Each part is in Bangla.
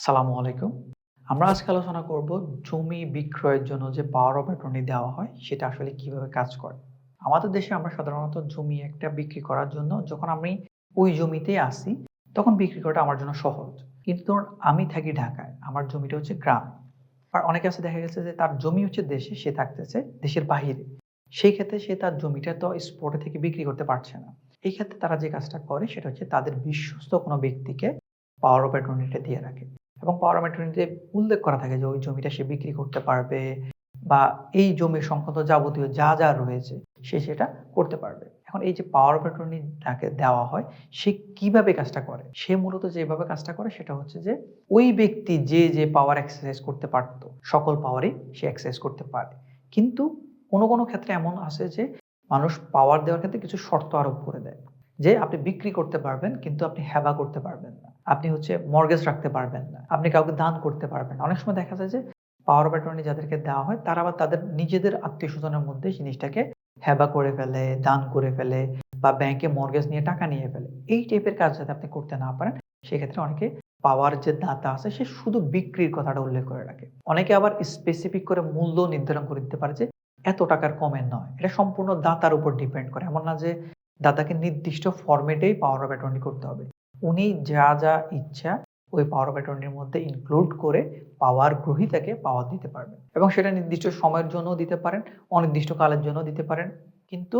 আসসালামু আলাইকুম। আমরা আজকে আলোচনা করব জমি বিক্রয়ের জন্য যে পাওয়ার অফ অ্যাটর্নি দেওয়া হয় সেটা আসলে কীভাবে কাজ করে। আমাদের দেশে আমরা সাধারণত জমি একটা বিক্রি করার জন্য যখন আমি ওই জমিতেই আসি তখন বিক্রি করাটা আমার জন্য সহজ। কিন্তু ধরুন আমি থাকি ঢাকায়, আমার জমিটা হচ্ছে গ্রাম আর অনেকে আছে দেখা গেছে যে তার জমি হচ্ছে দেশে, সে থাকতেছে দেশের বাহিরে। সেই ক্ষেত্রে সে তার জমিটা তো স্পটে থেকে বিক্রি করতে পারছে না। এই ক্ষেত্রে তারা যে কাজটা করে সেটা হচ্ছে তাদের বিশ্বস্ত কোনো ব্যক্তিকে পাওয়ার অফ অ্যাটর্নিটা দিয়ে রাখে। এবং পাওয়ার অ্যাটর্নিতে উল্লেখ করা থাকে যে ওই জমিটা সে বিক্রি করতে পারবে বা এই জমি সংক্রান্ত যাবতীয় যা, যা রয়েছে সে সেটা করতে পারবে। এখন এই যে পাওয়ার অফ অ্যাটর্নি তাকে দেওয়া হয়, সে কীভাবে কাজটা করে? সে মূলত যেভাবে কাজটা করে সেটা হচ্ছে যে ওই ব্যক্তি যে, যে পাওয়ার এক্সারসাইজ করতে পারতো সকল পাওয়ারই সে এক্সারসাইজ করতে পারে। কিন্তু কোনো, কোনো ক্ষেত্রে এমন আছে যে মানুষ পাওয়ার দেওয়ার ক্ষেত্রে কিছু শর্ত আরোপ করে দেয়। যে আপনি বিক্রি করতে পারবেন কিন্তু আপনি হেবা করতে পারবেন না। আপনি হচ্ছে মর্টগেজ রাখতে পারবেন না। আপনি কাউকে দান করতে পারবেন। অনেক সময় দেখা যায় যে পাওয়ার অফ অ্যাটর্নি যাদেরকে দেওয়া হয় তারা আবার তাদের নিজেদের আত্মীয়স্বজনের মধ্যে জিনিসটাকে হেবা করে ফেলে, দান করে ফেলে বা ব্যাংকে মর্টগেজ নিয়ে টাকা নিয়ে ফেলে। এই টাইপের কাজ যাতে আপনি করতে না পারেন সেক্ষেত্রে অনেকে পাওয়ার যে দাতা আছে সে শুধু বিক্রির কথাটা উল্লেখ করে রাখে। অনেকে আবার স্পেসিফিক করে মূল্য নির্ধারণ করে দিতে পারে যে এত টাকার কমে নয়। এটা সম্পূর্ণ দাতার উপর ডিপেন্ড করে। এমন না যে দাতাকে নির্দিষ্ট ফরম্যাটেই পাওয়ার অফ অ্যাটর্নি করতে হবে। উনি যা, যা ইচ্ছা ওই পাওয়ার অফ অ্যাটর্নির মধ্যে ইনক্লুড করে পাওয়ার গ্রহীতাকে পাওয়ার দিতে পারবেন। এবং সেটা নির্দিষ্ট সময়ের জন্যও দিতে পারেন, অনির্দিষ্ট কালের জন্য দিতে পারেন। কিন্তু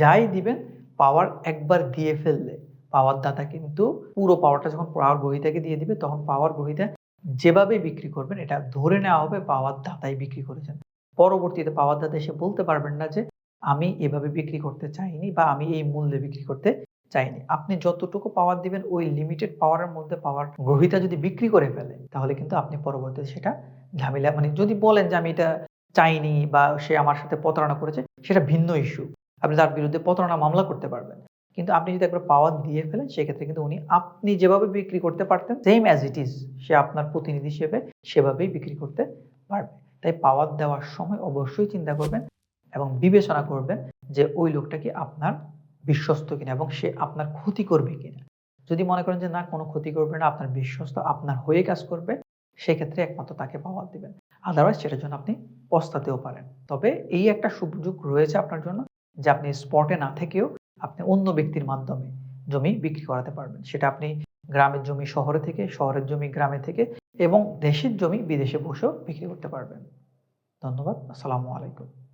যাই দিবেন পাওয়ার একবার দিয়ে ফেললে পাওয়ার দাতা কিন্তু পুরো পাওয়ারটা যখন পাওয়ার গ্রহীতাকে দিয়ে দিবে তখন পাওয়ার গ্রহীতা যেভাবে বিক্রি করবেন এটা ধরে নেওয়া হবে পাওয়ার দাতাই বিক্রি করেছেন। পরবর্তীতে পাওয়ার দাতা এসে বলতে পারবেন না যে আমি এভাবে বিক্রি করতে চাইনি বা আমি এই মূল্যে বিক্রি করতে চাইনি। আপনি যতটুকু পাওয়ার দিবেন, ওই লিমিটেড পাওয়ারের মধ্যে পাওয়ার গ্রহীতা যদি বিক্রি করে ফেলে, তাহলে কিন্তু আপনি পরবর্তীতে সেটা ঝামেলা মানে যদি বলেন যে আমি এটা চাইনি বা সে আমার সাথে প্রতারণা করেছে, সেটা ভিন্ন ইস্যু। আপনি তার বিরুদ্ধে প্রতারণা মামলা করতে পারবেন। কিন্তু আপনি যদি একবার পাওয়ার দিয়ে ফেলেন, সেক্ষেত্রে কিন্তু উনি আপনি যেভাবে বিক্রি করতে পারতেন সেম অ্যাজ ইট ইজ সে আপনার প্রতিনিধি হিসেবে সেভাবেই বিক্রি করতে পারবে। তাই পাওয়ার দেওয়ার সময় অবশ্যই চিন্তা করবেন এবং বিবেচনা করবেন যে ওই লোকটা কি আপনার বিশ্বস্ত কিনা এবং সে আপনার ক্ষতি করবে কিনা। যদি মনে করেন যে না কোনো ক্ষতি করবে না, আপনার বিশ্বস্ত, আপনার হয়ে কাজ করবে সেক্ষেত্রে একমাত্র তাকে পাওয়ার দিবেন। আদারওয়াইজ সেটার জন্য আপনি পস্তাতেও পারেন। তবে এই একটা সুযোগ রয়েছে আপনার জন্য যে আপনি স্পটে না থেকেও আপনি অন্য ব্যক্তির মাধ্যমে জমি বিক্রি করাতে পারবেন। সেটা আপনি গ্রামের জমি শহরে থেকে, শহরের জমি গ্রামে থেকে এবং দেশের জমি বিদেশে বসেও বিক্রি করতে পারবেন। ধন্যবাদ। আসসালামু আলাইকুম।